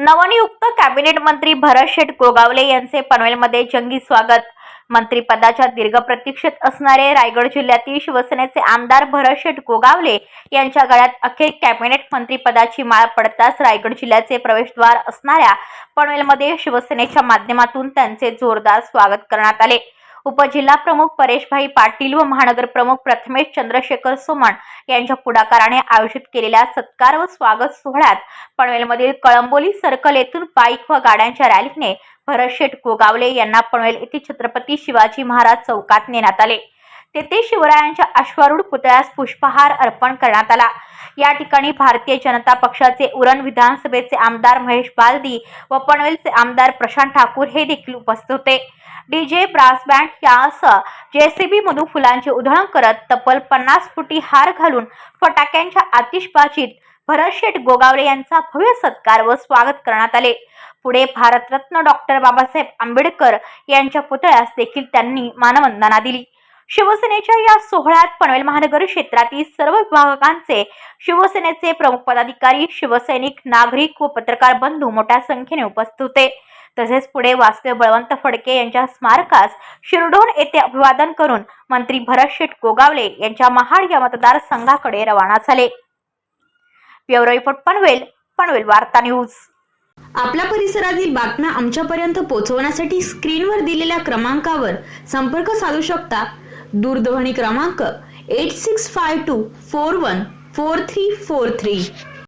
नवनियुक्त कॅबिनेट मंत्री भरत शेठ गोगावले यांचे पनवेलमध्ये जंगी स्वागत. मंत्रिपदाच्या दीर्घ प्रतीक्षेत असणारे रायगड जिल्ह्यातील शिवसेनेचे आमदार भरत शेठ गोगावले यांच्या गळ्यात अखेर कॅबिनेट मंत्रिपदाची माळ पडताच रायगड जिल्ह्याचे प्रवेशद्वार असणाऱ्या पनवेलमध्ये शिवसेनेच्या माध्यमातून त्यांचे जोरदार स्वागत करण्यात आले. उपजिल्हा प्रमुख परेशभाई पाटील व महानगर प्रमुख प्रथमेश चंद्रशेखर सोमण यांच्या पुढाकाराने आयोजित केलेल्या सत्कार व स्वागत सोहळ्यात पनवेलमधील कळंबोली सर्कल येथून बाईक व गाड्यांच्या रॅलीने भरत शेठ गोगावले यांना पनवेल येथे छत्रपती शिवाजी महाराज चौकात नेण्यात आले. तेथे शिवरायांच्या अश्वारूढ पुतळ्यास पुष्पहार अर्पण करण्यात आला. या ठिकाणी भारतीय जनता पक्षाचे उरण विधानसभेचे आमदार महेश बालदी व पनवेलचे आमदार प्रशांत ठाकूर हे देखील उपस्थित होते. डी जे ब्रास बँड यासह जेसीबी मधून फुलांची उधळण करत तब्बल पन्नास फुटी हार घालून फटाक्यांच्या आतिषबाजीत भरत शेठ गोगावले यांचा भव्य सत्कार व स्वागत करण्यात आले. पुढे भारतरत्न डॉक्टर बाबासाहेब आंबेडकर यांच्या पुतळ्यास देखील त्यांनी मानवंदना दिली. शिवसेनेच्या या सोहळ्यात पनवेल महानगर क्षेत्रातील सर्व विभागांचे शिवसेनेचे प्रमुख पदाधिकारी शिवसैनिक नागरिक व पत्रकार बंधू मोठ्या संख्येने उपस्थित होते. तसेच पुढे वास्तव बळवंत फडके यांच्या स्मारकास शिरडोन येथे अभिवादन करून मंत्री भरत शेठ गोगावले यांच्या महाड या मतदारसंघाकडे रवाना झाले. ब्युरो रिपोर्ट पनवेल पनवेल वार्ता न्यूज. आपल्या परिसरातील बातम्या आमच्यापर्यंत पोहोचवण्यासाठी स्क्रीनवर दिलेल्या क्रमांकावर संपर्क साधू शकता. दूरध्वनी क्रमांक eight six five two four one four three four three